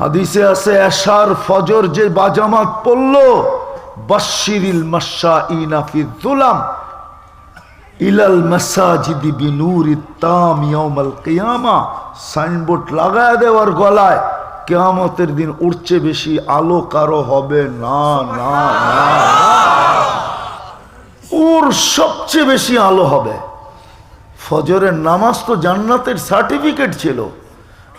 হাদিসে আছে, এশার ফজর যে বাজামাত পড়ল বাশিরিল মাসা ইনাফি দুলাম ইলাল মাসাজিদি বিনুরি তাম ইয়াউমাল কিয়ামা। সাইনবোর্ড লাগায় দেওয়ার গলায়, কেয়ামতের দিন উঠছে বেশি, আলো কারও হবে না না না ওর সবচেয়ে বেশি আলো হবে। ফজরের নামাজ তো জান্নাতের সার্টিফিকেট ছিল।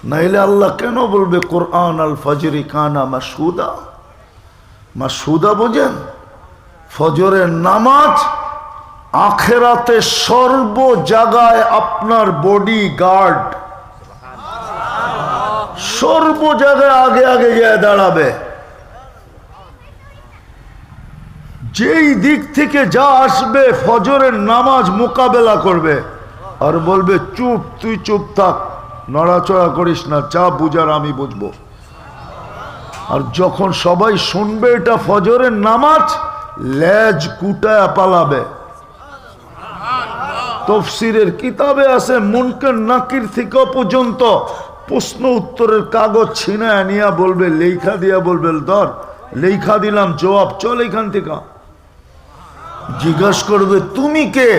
নাইলে আল্লাহ কেন বলবে, কোরআন আল ফজরি কানা মাসুদা মাসুদা বোঝেন? ফজরের নামাজ আখেরাতে সর্ব জায়গায় আপনার বডি গার্ড সর্ব জায়গায় আগে আগে গিয়ে দাঁড়াবে। যেই দিক থেকে যা আসবে, ফজরের নামাজ মোকাবেলা করবে। আর বলবে, চুপ, তুই চুপ থাক। নড়াচড়া করিস না চা বুঝার আমি বুঝব। আর যখন সবাই শুনবে এটা ফজরের নামাজ, লেজ কুটায় পালাবে। তফসিরের কিতাবে আছে, মুনকের নাকির থেকে পর্যন্ত প্রশ্ন উত্তরের কাগজ ছিনায় নিয়ে বলবে, লেখা দিয়া বলবে, ধর, লেখা দিলাম, জবাব, চল এখান থেকে। জিজ্ঞাস করবে, তুমি কে?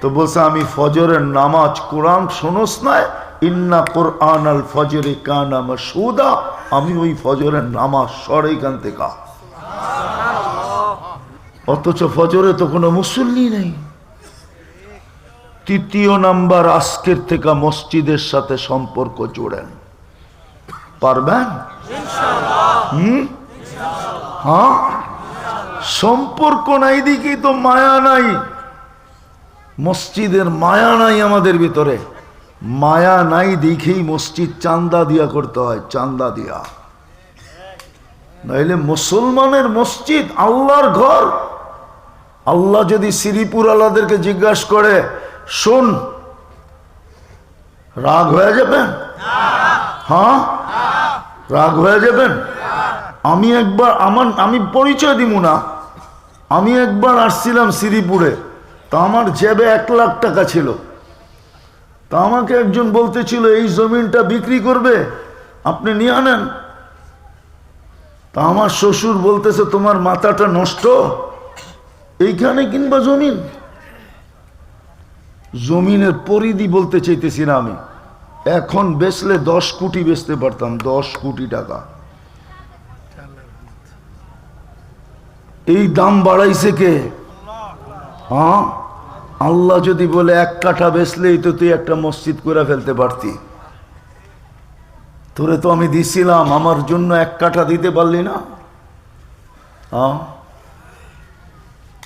তো বলছে, আমি ফজরের নামাজ কোরআন শোনস না ইন্না কোরআন আল ফজরে কানা মাসুদা আমি ওই ফজরের নামাজ সর এখান থেকে। অথচ ফজরে তো কোনো মুসল্লি নেই। তৃতীয় নাম্বার আজকের থেকে মসজিদের সাথে সম্পর্ক জোড়েন। পারবেন? হুম? হ্যাঁ? সম্পর্ক নাই দিকেই তো মায়া নাই। মসজিদের মায়া নাই আমাদের ভিতরে। মায়া নাই দেখেই মসজিদ চান্দা দিয়া করতে হয়, চান্দা দিয়া। নাইলে মুসলমানের মসজিদ আল্লাহর ঘর। আল্লাহ যদি শ্রীপুর আল্লাহদেরকে জিজ্ঞাসা করে, শোন, রাগ হয়ে যাবেন? হ্যাঁ রাগ হয়ে যাবেন? আমি একবার আমার, আমি পরিচয় দিব না। আমি একবার আসছিলাম শ্রীপুরে। তা আমার জেবে এক লাখ টাকা ছিল। তা আমাকে একজন বলতেছিল, এই জমিনটা বিক্রি করবে? আপনি নিয়ে আনেন। তা আমার শ্বশুর বলতেছে, তোমার মাথাটা নষ্ট? এইখানে কিংবা জমিন? জমিনের পরিধি বলতে চাইতেছি না আমি। এখন বেচলে দশ কোটি বেচতে পারতাম, দশ কোটি টাকা। এই দাম বাড়াইছে কে? হ্যাঁ? আল্লাহ যদি বলে এক কাঠা বেচলেই তো তুই একটা মসজিদ করে ফেলতে পারতি। তোরে তো আমি দিছিলাম, আমার জন্য এক কাঠা দিতে পারলি না।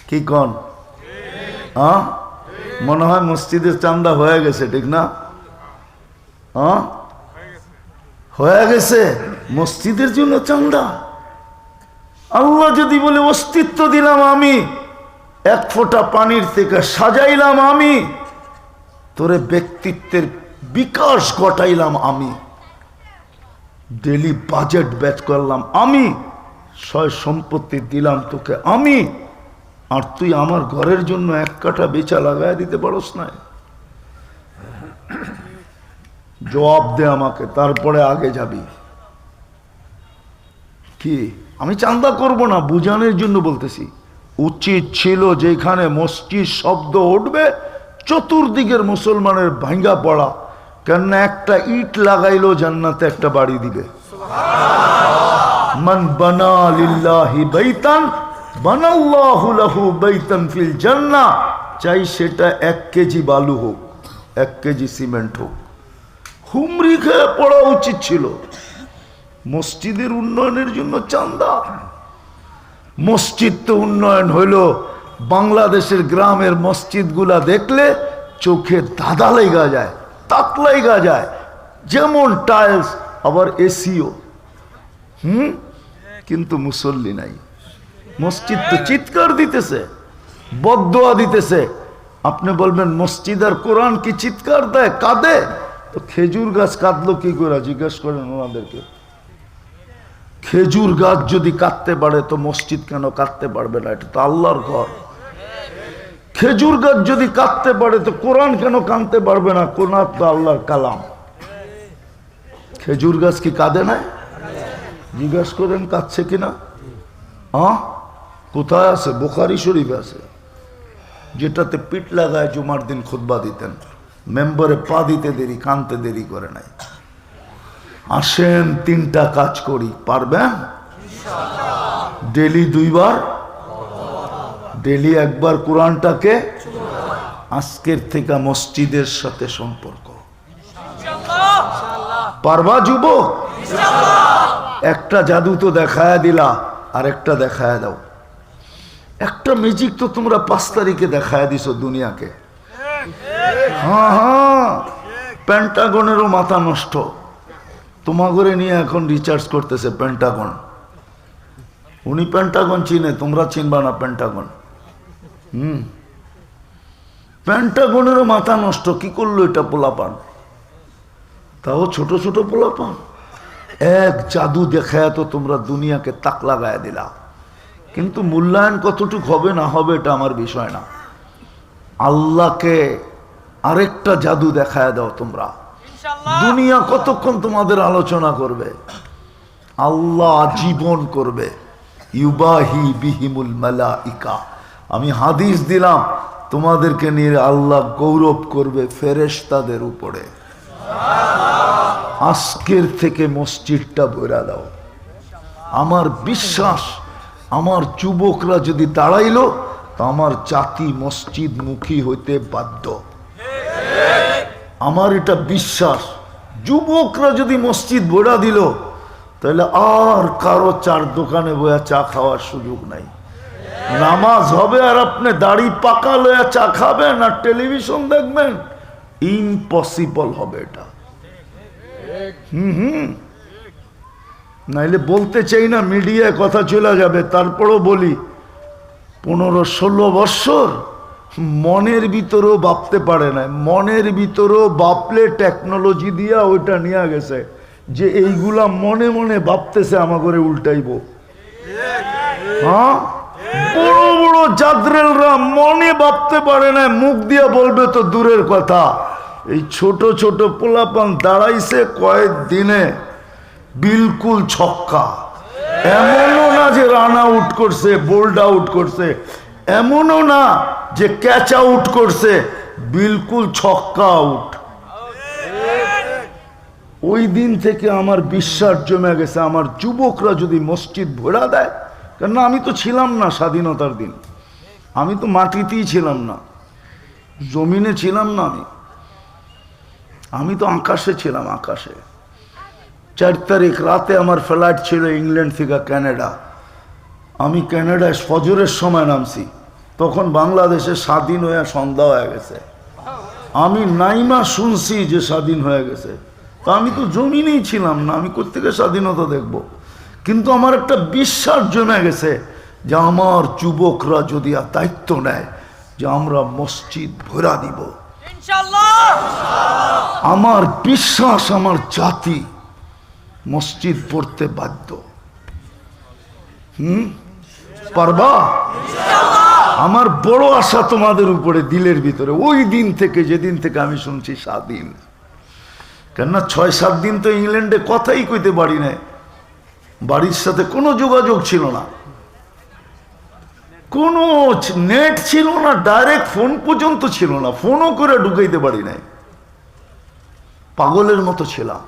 কি কন? মনে হয় মসজিদের চান্দা হয়ে গেছে, ঠিক না? হয়ে গেছে? মসজিদের জন্য চান্দা আল্লাহ যদি বলে অস্তিত্ব দিলাম আমি এক ফোঁটা পানির থেকে সাজাইলাম আমি। তোরে ব্যক্তিত্বের বিকাশ ঘটাইলাম আমি। ডেলি বাজেট ব্যাচ করলাম আমি। সয় সম্পত্তি দিলাম তোকে আমি। আর তুই আমার ঘরের জন্য এক কাঠা বেচা লাগাই দিতে পারস না। জবাব দে আমাকে, তারপরে আগে যাবি। কি? আমি চান্দা করব না, বুঝানোর জন্য বলতেছি। উচিত ছিল যেখানে মসজিদ শব্দ উঠবে, চতুর্দিকের মুসলমানের ভাঙ্গা পড়া। কেননা একটা ইট লাগাইলো, জান্নাতে একটা বাড়ি দিবে। মান বানা লিল্লাহি বাইতান, বানাল্লাহু লাহু বাইতান ফিল জান্নাহ। চাই সেটা এক কেজি বালু হোক, এক কেজি সিমেন্ট হোক। হুমরি খেয়ে পড়া উচিত ছিল। মসজিদের উন্নয়নের জন্য চান্দা। মসজিদ তো উন্নয়ন হইল। বাংলাদেশের গ্রামের মসজিদগুলা দেখলে চোখে দাদা লেগা যায়, তাক লেগা যায়। যেমন টাইলস, আবার এসিও। হুম? কিন্তু মুসল্লি নাই। মসজিদ তো চিৎকার দিতেছে বদোয়া দিতেছে। আপনি বলবেন, মসজিদ আর কোরআন কি চিৎকার দেয়, কাঁদে? তো খেজুর গাছ কাঁদলো কি করে? জিজ্ঞেস করেন ওনাদেরকে। খেজুর গাছ যদি কাটতে পারে তো মসজিদ কেন কাটতে পারবে না? এটা তো আল্লাহর ঘর। খেজুর গাছ যদি কাটতে পারে তো কোরআন কেন কানতে পারবে না? কোরআন তো আল্লাহর কালাম। খেজুর গাছ কি কাঁদে না? জিজ্ঞাস করেন, কাঁদছে কিনা হ্যাঁ? কোথায় আছে? বোখারি শরীফ আছে। যেটাতে পিঠ লাগায় জুমার দিন খুতবা দিতেন। মেম্বারে পা দিতে দেরি, কানতে দেরি করে নাই। আসেন, তিনটা কাজ করি, পারবেন? ডেলি দুইবার? ডেলি একবার কোরআনটাকে? আজকের থেকে মসজিদের সাথে সম্পর্ক। পারবা যুব একটা জাদু তো দেখায় দিলা, আর একটা দেখায় দাও। একটা ম্যাজিক তো তোমরা পাঁচ তারিখে দেখায় দিছো দুনিয়াকে। হ্যাঁ হ্যাঁ। প্যান্টাগনেরও মাথা নষ্ট। তোমাগরে নিয়ে এখন রিচার্জ করতেছে প্যান্টাগন উনি প্যান্টাগন চিনে, তোমরা চিনবা না প্যান্টাগন হুম। প্যান্টাগনেরও মাথা নষ্ট, কি করল এটা পোলাপান? তাও ছোট ছোট পোলাপান। এক জাদু দেখায় তো তোমরা দুনিয়াকে তাক লাগায় দিলা। কিন্তু মূল্যায়ন কতটুক হবে না হবে এটা আমার বিষয় না। আল্লাহকে আরেকটা জাদু দেখায় দাও তোমরা। দুনিয়া কতক্ষণ তোমাদের আলোচনা করবে? আল্লাহ জীবন করবে। ইউবাহি বিহিমুল মালাইকা। আমি হাদিস দিলাম, তোমাদেরকে নিয়ে আল্লাহ গৌরব করবে ফেরেশতাদের উপরে। আজকের থেকে মসজিদটা বইরা দাও। আমার বিশ্বাস, আমার যুবকরা যদি দাঁড়াইলো, তো আমার জাতি মসজিদ মুখী হইতে বাধ্য। আমার এটা বিশ্বাস। যুবকরা যদি মসজিদ বোড়া দিল, তাহলে আর কারও চার দোকানে বয়া চা খাওয়ার সুযোগ নাই। নামাজ হবে আর আপনি দাড়ি পাকা লয়া চা খাবেন আর টেলিভিশন দেখবেন। ইম্পসিবল হবে এটা। হুম হুম। নাইলে বলতে চাই না, মিডিয়ায় কথা চলে যাবে, তারপরও বলি, পনেরো ষোলো বৎসর মনের ভিতরেও ভাবতে পারে না মনের ভিতরেও বাপলে টেকনোলজি দিয়া ওইটা নিয়ে গেছে যে এইগুলা মনে মনে ভাবতেছে আমা করে উল্টাইব। হ্যাঁ? বড় বড় জাদরেলরা মনে ভাবতে পারে না মুখ দিয়া বলবে তো দূরের কথা। এই ছোট ছোট পোলাপান দাঁড়াইছে কয়েক দিনে, বিলকুল ছক্কা। এমনও না যে রান আউট করছে, বোল্ড আউট করছে, এমনও না যে ক্যাচ আউট করছে, বিলকুল ছক্কা আউট ওই দিন থেকে আমার বিশ্বাস জমে গেছে, আমার যুবকরা যদি মসজিদ ভরা দেয় কেন আমি তো ছিলাম না স্বাধীনতার দিন। আমি তো মাটিতেই ছিলাম না। জমিনে ছিলাম না আমি। আমি তো আকাশে ছিলাম, আকাশে। চার তারিখ রাতে আমার ফ্লাইট ছিল ইংল্যান্ড থেকে ক্যানাডা আমি ক্যানাডায় ফজরের সময় নামছি। তখন বাংলাদেশে স্বাধীন হয়ে সন্ধ্যা হয়ে গেছে। আমি নাইমা শুনছি যে স্বাধীন হয়ে গেছে। তা আমি তো জমিনেই ছিলাম না আমি কোথেকে স্বাধীনতা দেখব? কিন্তু আমার একটা বিশ্বাস জমে গেছে যে আমার যুবকরা যদি আর দায়িত্ব নেয় যে আমরা মসজিদ ভরা দিব। আমার বিশ্বাস আমার জাতি মসজিদ পড়তে বাধ্য। হুম? পারবা? আমার বড় আশা তোমাদের উপরে দিলের ভিতরে। ওই দিন থেকে, যেদিন থেকে আমি শুনছি স্বাধীন কেননা ছয়, সাত দিন তো ইংল্যান্ডে কথাই কইতে পারি না বাড়ির সাথে কোনো যোগাযোগ ছিল না। কোনো নেট ছিল না, ডাইরেক্ট ফোন পর্যন্ত ছিল না। ফোনও করে ঢুকাইতে পারি নাই। পাগলের মতো ছিলাম।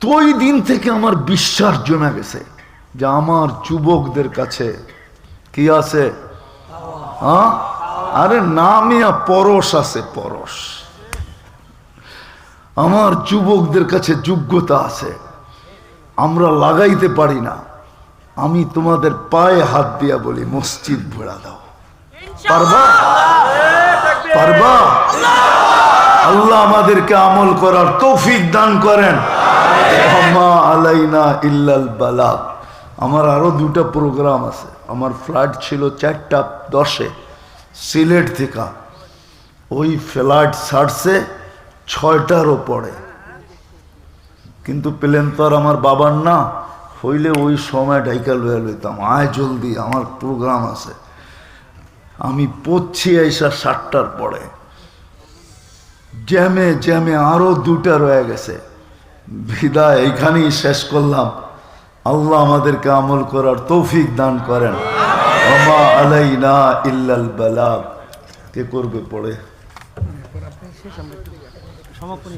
তো ওই দিন থেকে আমার বিশ্বাস জমে গেছে যে আমার যুবকদের কাছে কি আছে? হ্যাঁ? আরে নামিয়া পরশ আছে, পরশ। আমার যুবকদের কাছে যোগ্যতা আছে। আমরা লাগাইতে পারি না। আমি তোমাদের পায়ে হাত দিয়া বলি, মসজিদ ভরা দাও। পারবা? পারবা? আল্লাহ আমাদেরকে আমল করার তৌফিক দান করেন। আলাইনা ইল্লাল বালাগ আমার আরও দুটা প্রোগ্রাম আছে। আমার ফ্লাইট ছিল চারটা দশে, সিলেট থেকে। ওই ফ্লাইট ছাড়ছে ছয়টারও পরে কিন্তু প্লেন তো আর আমার বাবার না, হইলে ওই সময় ডাইকাল হয়ে লইতাম। আয় জলদি, আমার প্রোগ্রাম আছে। আমি পড়ছি এইসা সাতটার পরে। জ্যামে জ্যামে আরও দুটা রয়ে গেছে। বিদায়, এইখানেই শেষ করলাম। আল্লাহ আমাদেরকে আমল করার তৌফিক দান করেন। আমা আলাইনা ইল্লাল বালাগ। কে করবে পড়ে? সমাপনী